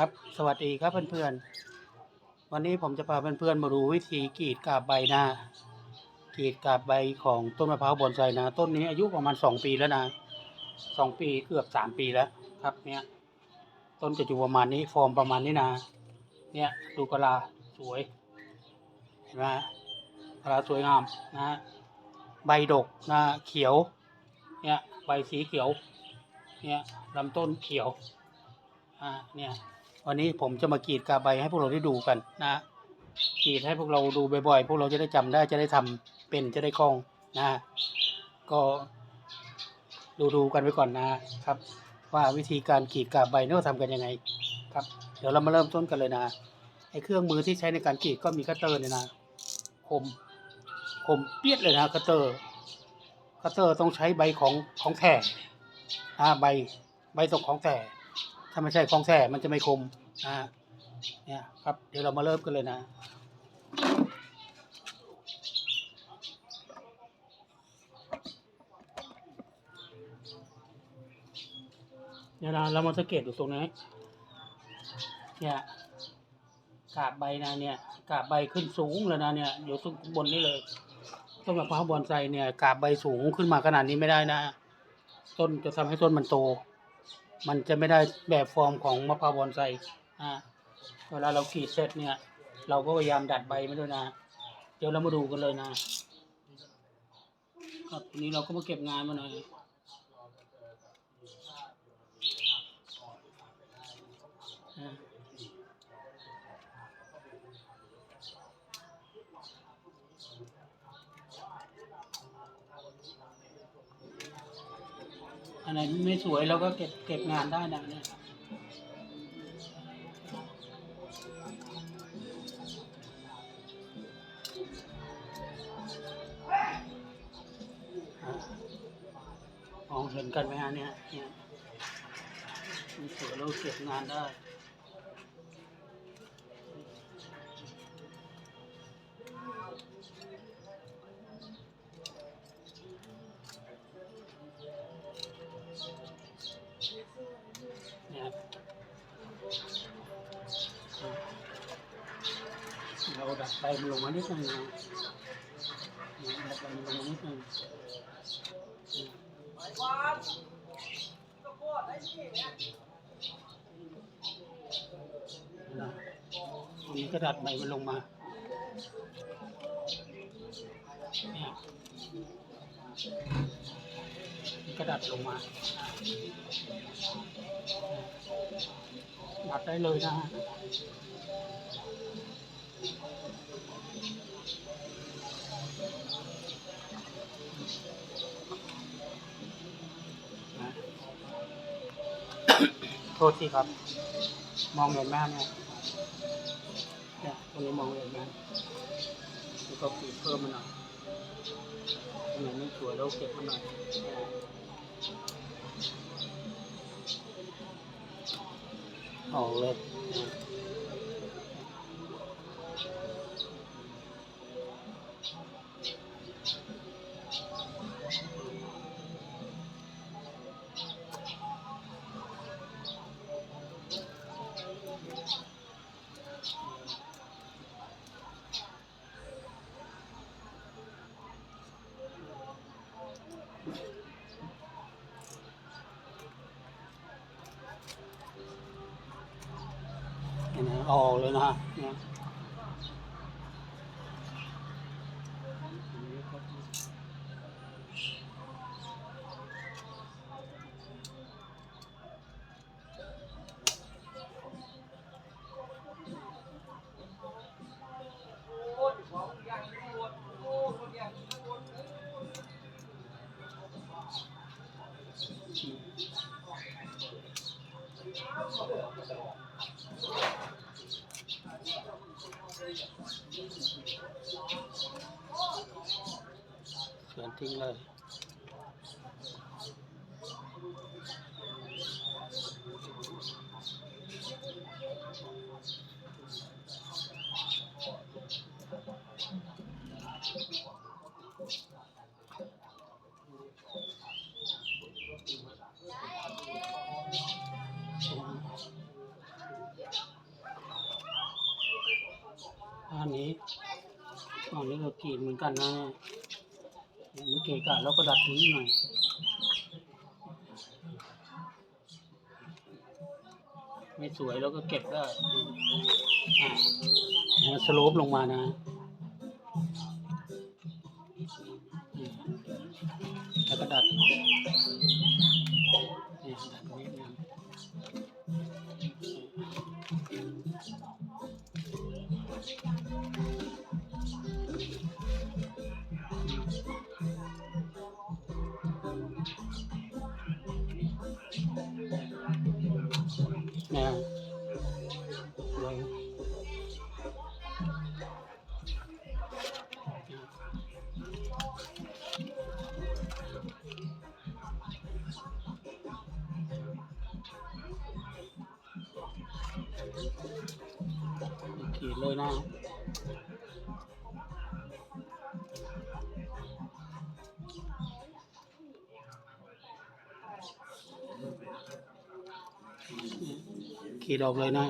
ครับ สวัสดีครับเพื่อนๆ วันนี้ผมจะพาเพื่อนๆมาดูวิธีกรีดกาบใบหน้ากรีดกาบใบของต้นมะพร้าวบอนไซนะ ต้นนี้อายุประมาณสองปีแล้วนะสองปีเกือบสามปีแล้วครับเนี่ยต้นจะอยู่ประมาณนี้ฟอร์มประมาณนี้นะเนี่ยดูกะลาสวย เห็นไหมกะลาสวยงามนะใบดกนะเขียว เนี่ยใบสีเขียว เนี่ยลำต้นเขียว อ่า เนี่ย วันนี้ผมจะมากรีดกาใบให้พวกเราได้ดูกันนะกรีดให้พวกเราดูบ่อยๆ พวกเราจะได้จำได้จะได้ทำเป็นจะได้คล่องนะก็ดูดูๆกันไว้ก่อนนะครับ ว่าวิธีการกรีดกาใบเนี่ยทำกันยังไงครับ เดี๋ยวเรามาเริ่มต้นกันเลยนะไอ้เครื่องมือที่ใช้ในการกรีดก็มีคัตเตอร์เนี่ยนะคมคมเปียดเลยนะคัตเตอร์คัตเตอร์ต้องใช้ใบของของแท้อ่าใบใบตกของแท้ ถ้าไม่ใช่ของแท้มันจะไม่คมอ่าเนี่ยครับเดี๋ยวเรามาเริ่มกันเลยนะเนี่ยนะเรามาสังเกตดูตรงนี้เนี่ยกาบใบนะเนี่ยกาบใบขึ้นสูงเลยนะเนี่ยอยู่ตรงบนนี้เลยต้นมะพร้าวบอนไซเนี่ยกาบใบสูงขึ้นมาขนาดนี้ไม่ได้นะ ต้นจะทำให้ต้นมันโต มันจะไม่ได้แบบฟอร์มของมะพร้าวบอนไซอ่าเวลาเรากรีดเสร็จเนี่ย เราก็พยายามดัดใบมันด้วยนะ เดี๋ยวเรามาดูกันเลยนะครับทีนี้เราก็มาเก็บงานมาหน่อยอ่า อันไหนไม่สวยเราก็เก็บเก็บงานได้ดังนี้มองเห็นกันไหมฮะเนี่ยเนี่ยมันสวยเราเก็บงานได้ ดัดไปมันลงมานิดนึงนะเนี่ยดัดไปมันลงมานิดนึงนะมีกระดาษใหม่มันลงมานี่กระดาษลงมาดัดได้เลยนะฮะ โทษทีครับ มองเห็นไหมฮะเนี่ยเนี่ยตรงนี้มองเห็นไหมแล้วก็ปีดเพิ่มมาหน่อยตรงไหนไม่สวยเราเก็บมาหน่อยออกเลย นะเห็ เลยนะฮะเนี่ยเขียนทิ้งเลย อันนี้อันนี้เรากรีดเหมือนกันนะเนี่ยมันเกะกะแล้วก็ดัดนี้หน่อยไม่สวยแล้วก็เก็บได้อะให้มันสโลปลงมานะแล้วก็ดัดดัด ขีดเลยนะขีดออกเลยนะ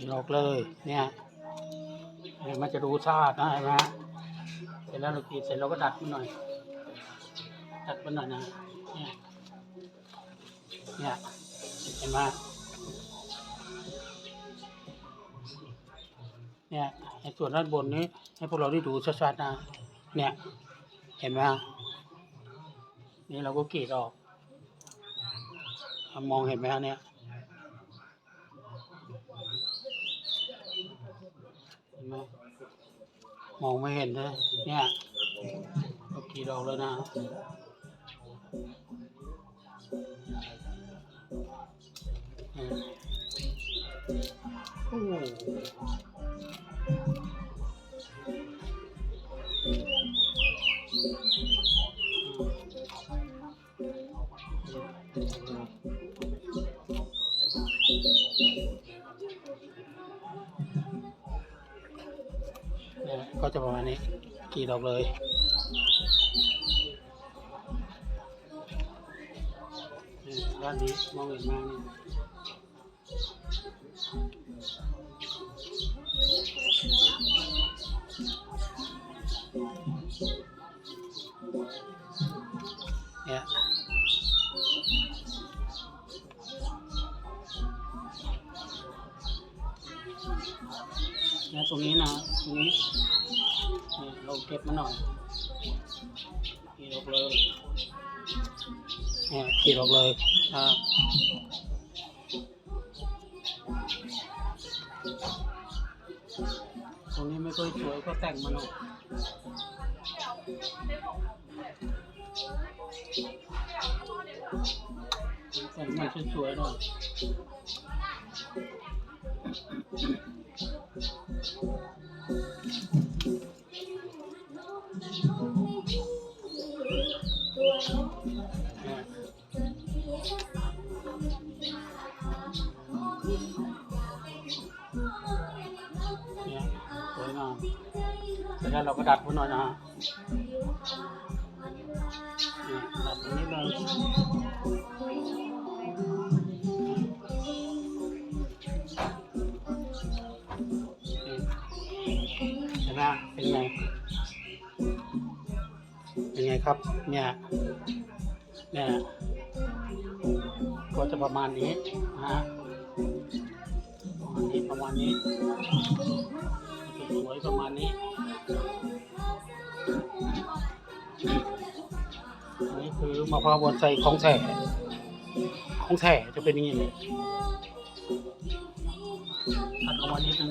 ขีดออกเลย เนี่ยเดี๋ยวมันจะดูสะอาดนะเห็นไหมฮะเสร็จแล้วเราขีดเสร็จเราก็ดัดมันหน่อย ดัดมันหน่อยนะเนี่ยเนี่ยเห็นไหมเนี่ยในส่วนด้านบนนี้ ให้พวกเราได้ดูชัดๆนะ เนี่ย เห็นไหมฮะนี่เราก็กรีดออก มองเห็นไหมฮะเนี่ย เห็น ไหมมองไม่เห็นเลยเนี่ยกี่ดอกแล้วนะโอ้ ดออกเลยเนี่ยด้านนี้มองเห็นไหมเนี่ยเนี่ยเนี่ยตรงนี้นะตรงนี้ เนี่ยเราเก็บมาหน่อยขีดออกเลยเนี่ยขีดออกเลยอ่าตรงนี้ไม่ค่อยสวยก็แต่งมาหน่อยแต่งมาสวยๆหน่อยเนี่ย แล้วเราก็ดัดมันหน่อยนะฮะดัดตรงนี้เลยเห็นไหมเป็นไง เป็นไงครับ เนี่ย เนี่ยก็จะประมาณนี้นะฮะประมาณนี้ประมาณนี้ สวยประมาณนี้อันนี้คือมะพร้าวบอนไซของแท้ของแท้จะเป็นอย่างนี้เลยตัดออกมานิดนึง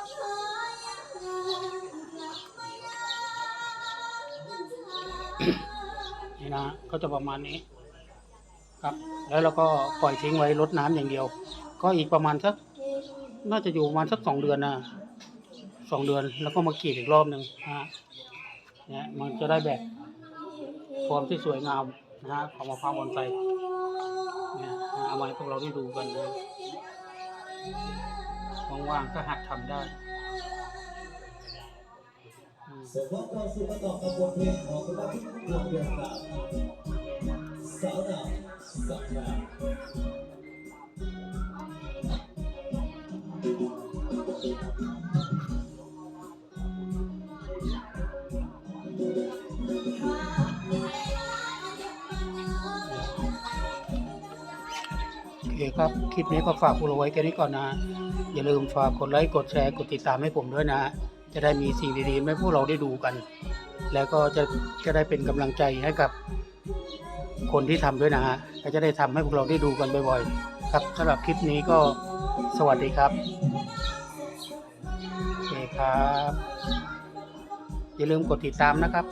นนี้เติมเดี๋ยวอีกต่อไปว่านี่นะก็จะประมาณนี้ ครับ แล้วเราก็ปล่อยทิ้งไว้รดน้ำอย่างเดียว ก็อีกประมาณสักน่าจะอยู่ประมาณสักสองเดือนนะสองเดือนแล้วก็มากรีดอีกรอบหนึ่งนะฮะเนี่ยมันจะได้แบบฟอร์มที่สวยงามนะฮะของมะพร้าวบอนไซเนี่ยเอามาให้พวกเราได้ดูกันนะ ว่างๆก็หัดทำได้เสร็จแล้วก็สู่ต่อกับบทเพลงของคุณพี่ดวงเดือนสา ครับ คลิปนี้ก็ฝากพวกเราไว้แค่นี้ก่อนนะ อย่าลืมฝากกดไลค์ กดแชร์ กดติดตามให้ผมด้วยนะ จะได้มีสิ่งดีๆให้พวกเราได้ดูกัน แล้วก็จะจะได้เป็นกำลังใจให้กับคนที่ทำด้วยนะฮะและจะได้ทำให้พวกเราได้ดูกันบ่อยๆ ครับสำหรับคลิปนี้ก็สวัสดีครับโอเคครับ อย่าลืมกดติดตามนะครับ